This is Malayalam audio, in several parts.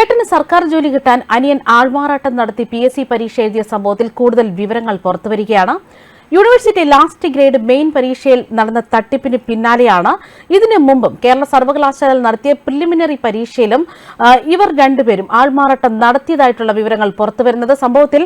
ചേട്ടന് സർക്കാർ ജോലി കിട്ടാൻ അനിയൻ ആൾമാറാട്ടം നടത്തി പി എസ് സി പരീക്ഷ എഴുതിയ സംഭവത്തിൽ കൂടുതൽ വിവരങ്ങൾ പുറത്തുവരികയാണ്. യൂണിവേഴ്സിറ്റി ലാസ്റ്റ് ഗ്രേഡ് മെയിൻ പരീക്ഷയിൽ നടന്ന തട്ടിപ്പിന് പിന്നാലെയാണ് ഇതിനു മുമ്പും കേരള സർവകലാശാല നടത്തിയ പ്രിലിമിനറി പരീക്ഷയിലും ഇവർ രണ്ടുപേരും ആൾമാറാട്ടം നടത്തിയതായിട്ടുള്ള വിവരങ്ങൾ പുറത്തുവരുന്നത്. സംഭവത്തിൽ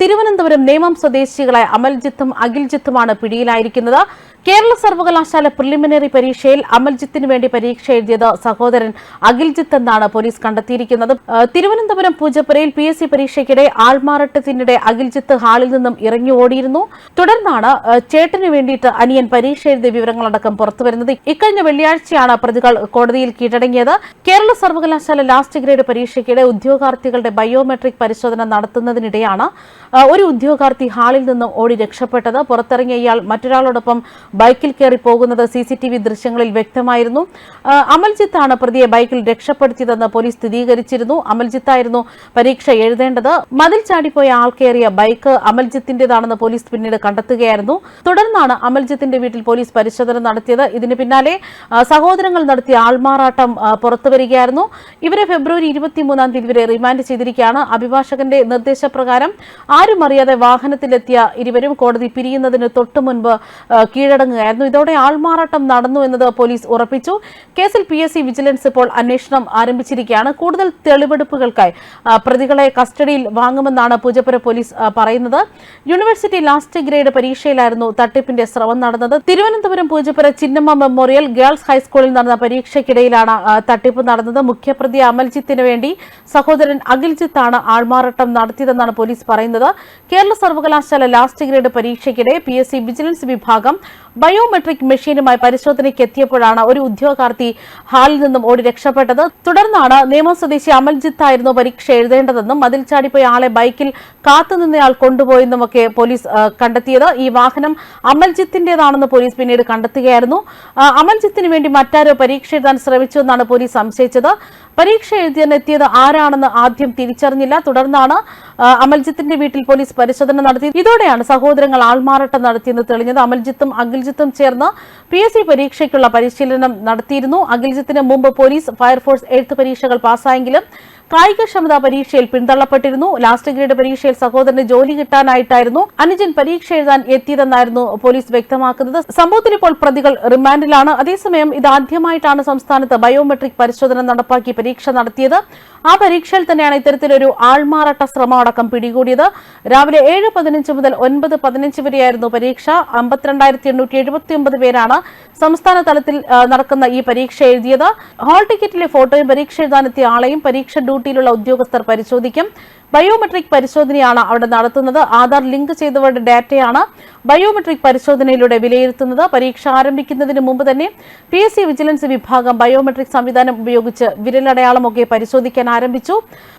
തിരുവനന്തപുരം നേമം സ്വദേശികളായ അമൽജിത്തും അഖിൽജിത്തുമാണ് പിടിയിലായിരിക്കുന്നത്. കേരള സർവകലാശാല പ്രിലിമിനറി പരീക്ഷയിൽ അമൽജിത്തിന് വേണ്ടി പരീക്ഷ എഴുതിയത് സഹോദരൻ അഖിൽജിത്ത് എന്നാണ് പോലീസ് കണ്ടെത്തിയിരിക്കുന്നത്. തിരുവനന്തപുരം പൂജപ്പുരയിൽ പി എസ് സി പരീക്ഷയ്ക്കിടെ ആൾമാറട്ടത്തിനിടെ അഖിൽജിത്ത് ഹാളിൽ നിന്നും ഇറങ്ങി ഓടിയിരുന്നു. തുടർന്നാണ് ചേട്ടന് വേണ്ടിയിട്ട് അനിയൻ പരീക്ഷ എഴുതിയ വിവരങ്ങളടക്കം പുറത്തുവരുന്നത് ഇക്കഴിഞ്ഞ വെള്ളിയാഴ്ചയാണ് പ്രതികൾ കോടതിയിൽ കീഴടങ്ങിയത്. കേരള സർവകലാശാല ലാസ്റ്റ് ഗ്രേഡ് പരീക്ഷയ്ക്കിടെ ഉദ്യോഗാർത്ഥികളുടെ ബയോമെട്രിക് പരിശോധന നടത്തുന്നതിനിടെയാണ് ഒരു ഉദ്യോഗാർത്ഥി ഹാളിൽ നിന്നും ഓടി രക്ഷപ്പെട്ടത്. പുറത്തിറങ്ങിയ ഇയാൾ മറ്റൊരാളോടൊപ്പം ബൈക്കിൽ കയറി പോകുന്നത് സി സി ടി വി ദൃശ്യങ്ങളിൽ വ്യക്തമായിരുന്നു. അമൽജിത്ത് അമൽജിത്താണ് പ്രതിയെ ബൈക്കിൽ രക്ഷപ്പെടുത്തിയതെന്ന് പോലീസ് സ്ഥിരീകരിച്ചിരുന്നു. അമൽജിത്തായിരുന്നു പരീക്ഷ എഴുതേണ്ടത്. മതിൽ ചാടിപ്പോയ ആൾ കയറിയ ബൈക്ക് അമൽജിത്തിന്റേതാണെന്ന് പോലീസ് പിന്നീട് കണ്ടെത്തുകയായിരുന്നു. തുടർന്നാണ് അമൽജിത്തിന്റെ വീട്ടിൽ പോലീസ് പരിശോധന നടത്തിയത്. ഇതിന് പിന്നാലെ സഹോദരങ്ങൾ നടത്തിയ ആൾമാറാട്ടം പുറത്തുവരികയായിരുന്നു ഇവരെ ഫെബ്രുവരി ഇരുപത്തിമൂന്നാം തീയതി വരെ റിമാൻഡ് ചെയ്തിരിക്കുകയാണ്. അഭിഭാഷകന്റെ നിർദ്ദേശപ്രകാരം ആരും അറിയാതെ വാഹനത്തിലെത്തിയ ഇരുവരും കോടതി പിരിയുന്നതിന് തൊട്ടു മുൻപ് കീഴടങ്ങുകയായിരുന്നു ഇതോടെ ആൾമാറാട്ടം നടന്നു എന്നത് പോലീസ് ഉറപ്പിച്ചു. കേസിൽ പി എസ് സി വിജിലൻസ് ഇപ്പോൾ അന്വേഷണം ആരംഭിച്ചിരിക്കുകയാണ്. കൂടുതൽ തെളിവെടുപ്പുകൾക്കായി പ്രതികളെ കസ്റ്റഡിയിൽ വാങ്ങുമെന്നാണ് പൂജപ്പുര പോലീസ് പറയുന്നത്. യൂണിവേഴ്സിറ്റി ലാസ്റ്റ് ഗ്രേഡ് പരീക്ഷയിലായിരുന്നു തട്ടിപ്പിന്റെ ശ്രമം നടന്നത്. തിരുവനന്തപുരം പൂജപ്പുര ചിന്നമ്മ മെമ്മോറിയൽ ഗേൾസ് ഹൈസ്കൂളിൽ നടന്ന പരീക്ഷയ്ക്കിടയിലാണ് തട്ടിപ്പ് നടന്നത്. മുഖ്യപ്രതി അമൽജിത്തിന് വേണ്ടി സഹോദരൻ അഖിൽജിത്താണ് ആൾമാറാട്ടം നടത്തിയതെന്നാണ് പോലീസ് പറയുന്നത്. കേരള സർവകലാശാല ലാസ്റ്റ് ഗ്രേഡ് പരീക്ഷയ്ക്കിടെ പി വിജിലൻസ് വിഭാഗം ബയോമെട്രിക് മെഷീനുമായി പരിശോധനയ്ക്ക് എത്തിയപ്പോഴാണ് ഒരു ഉദ്യോഗാർത്ഥി ഹാളിൽ നിന്നും ഓടി രക്ഷപ്പെട്ടത്. തുടർന്നാണ് നിയമ സ്വദേശി അമൽജിത്ത് ആയിരുന്നു പരീക്ഷ എഴുതേണ്ടതെന്നും മതിൽ ചാടിപ്പോയ ആളെ ബൈക്കിൽ കാത്തുനിന്നയാൾ കൊണ്ടുപോയെന്നുമൊക്കെ പോലീസ് കണ്ടെത്തിയത്. ഈ വാഹനം അമൽജിത്തിന്റേതാണെന്ന് പോലീസ് പിന്നീട് കണ്ടെത്തുകയായിരുന്നു. അമൽജിത്തിന് വേണ്ടി മറ്റാരോ പരീക്ഷ എഴുതാൻ ശ്രമിച്ചുവെന്നാണ് പോലീസ് സംശയിച്ചത്. പരീക്ഷ എഴുതിയെത്തിയത് ആരാണെന്ന് ആദ്യം തിരിച്ചറിഞ്ഞില്ല. തുടർന്നാണ് അമൽജിത്തിന്റെ വീട്ടിൽ പോലീസ് പരിശോധന നടത്തി. ഇതോടെയാണ് സഹോദരങ്ങൾ ആൾമാറാട്ടം നടത്തിയെന്ന് തെളിഞ്ഞത്. അമൽജിത്തും അഖിൽജിത്തും ചേർന്ന് പി എസ് സി പരീക്ഷയ്ക്കുള്ള പരിശീലനം നടത്തിയിരുന്നു. അഖിൽജിത്തിന് മുമ്പ് പോലീസ് ഫയർഫോഴ്സ് എഴുത്ത് പരീക്ഷകൾ പാസ്സായെങ്കിലും കായികക്ഷമതാ പരീക്ഷയിൽ പിന്തള്ളപ്പെട്ടിരുന്നു. ലാസ്റ്റ് ഗ്രേഡ് പരീക്ഷയിൽ സഹോദരന് ജോലി കിട്ടാനായിട്ടായിരുന്നു. അനുജൻ പരീക്ഷ എഴുതാൻ എത്തിയതെന്നായിരുന്നു പോലീസ് വ്യക്തമാക്കുന്നത്. സംഭവത്തിൽ ഇപ്പോൾ പ്രതികൾ റിമാൻഡിലാണ്. അതേസമയം ഇതാദ്യമായിട്ടാണ് സംസ്ഥാനത്ത് ബയോമെട്രിക് പരിശോധന നടപ്പാക്കി പരീക്ഷ നടത്തിയത്. ആ പരീക്ഷയിൽ തന്നെയാണ് ഇത്തരത്തിലൊരു ആൾമാറാട്ട ശ്രമം അടക്കം പിടികൂടിയത്. രാവിലെ ഏഴ് പതിനഞ്ച് മുതൽ ഒൻപത് പതിനഞ്ച് വരെയായിരുന്നു പരീക്ഷ. അമ്പത്തിരണ്ടായിരത്തി എണ്ണൂറ്റി എഴുപത്തി ഒമ്പത് പേരാണ് സംസ്ഥാന തലത്തിൽ നടക്കുന്ന ഈ പരീക്ഷ എഴുതിയത്. ഹാൾ ടിക്കറ്റിലെ ഫോട്ടോയും പരീക്ഷ എഴുതാനെത്തിയ ആളെയും പരീക്ഷ ഡ്യൂട്ടിയിലുള്ള ഉദ്യോഗസ്ഥർ പരിശോധിക്കും. ബയോമെട്രിക് പരിശോധനയാണ് അവിടെ നടത്തുന്നത്. ആധാർ ലിങ്ക് ചെയ്തവരുടെ ഡാറ്റയാണ് ബയോമെട്രിക് പരിശോധനയിലൂടെ വിലയിരുത്തുന്നത്. പരീക്ഷ ആരംഭിക്കുന്നതിന് മുമ്പ് തന്നെ പി എസ് സി വിജിലൻസ് വിഭാഗം ബയോമെട്രിക് സംവിധാനം ഉപയോഗിച്ച് വിരലടയാളമൊക്കെ പരിശോധിക്കാൻ ആരംഭിച്ചു.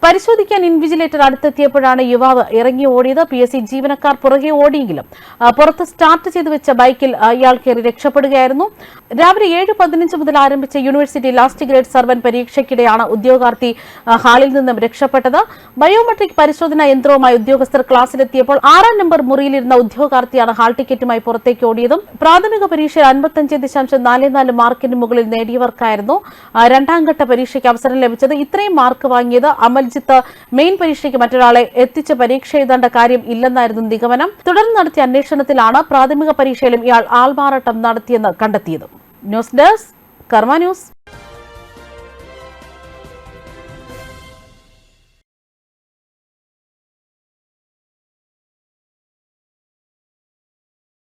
പരിശോധിക്കാൻ ഇൻവിജിലേറ്റർ അടുത്തെത്തിയപ്പോഴാണ് യുവാവ് ഇറങ്ങി ഓടിയത്. പി എസ് സി ജീവനക്കാർ പുറകെ ഓടിയെങ്കിലും പുറത്ത് സ്റ്റാർട്ട് ചെയ്തു വെച്ച ബൈക്കിൽ ഇയാൾ കയറി രക്ഷപ്പെടുകയായിരുന്നു. രാവിലെ ഏഴ് പതിനഞ്ച് മുതൽ ആരംഭിച്ച യൂണിവേഴ്സിറ്റി ലാസ്റ്റ് ഗ്രേഡ് സർവൻ പരീക്ഷയ്ക്കിടെയാണ് ഉദ്യോഗാർത്ഥി ഹാളിൽ നിന്നും രക്ഷപ്പെട്ടത്. ബയോമെട്രിക് പരിശോധനാ യന്ത്രവുമായി ഉദ്യോഗസ്ഥർ ക്ലാസ്സിലെത്തിയപ്പോൾ ആറാം നമ്പർ മുറിയിലിരുന്ന ഉദ്യോഗാർത്ഥിയാണ് ഹാൾ ടിക്കറ്റുമായി പുറത്തേക്ക് ഓടിയതും പ്രാഥമിക പരീക്ഷയിൽ അൻപത്തഞ്ച് ദശാംശം നാല് നാല് മാർക്കിന് മുകളിൽ നേടിയവർക്കായിരുന്നു. രണ്ടാം ഘട്ട പരീക്ഷയ്ക്ക് അവസരം ലഭിച്ചത് ഇത്രയും മാർക്ക് വാങ്ങിയത് അമൽജിത്ത്. മെയിൻ പരീക്ഷയ്ക്ക് മറ്റൊരാളെ എത്തിച്ച് പരീക്ഷ എഴുതേണ്ട കാര്യം ഇല്ലെന്നായിരുന്നു നിഗമനം. തുടർന്ന് നടത്തിയ അന്വേഷണത്തിലാണ് പ്രാഥമിക പരീക്ഷയിലും ഇയാൾ ആൾമാറാട്ടം നടത്തിയെന്ന് കണ്ടെത്തിയത്. News desk Karma news.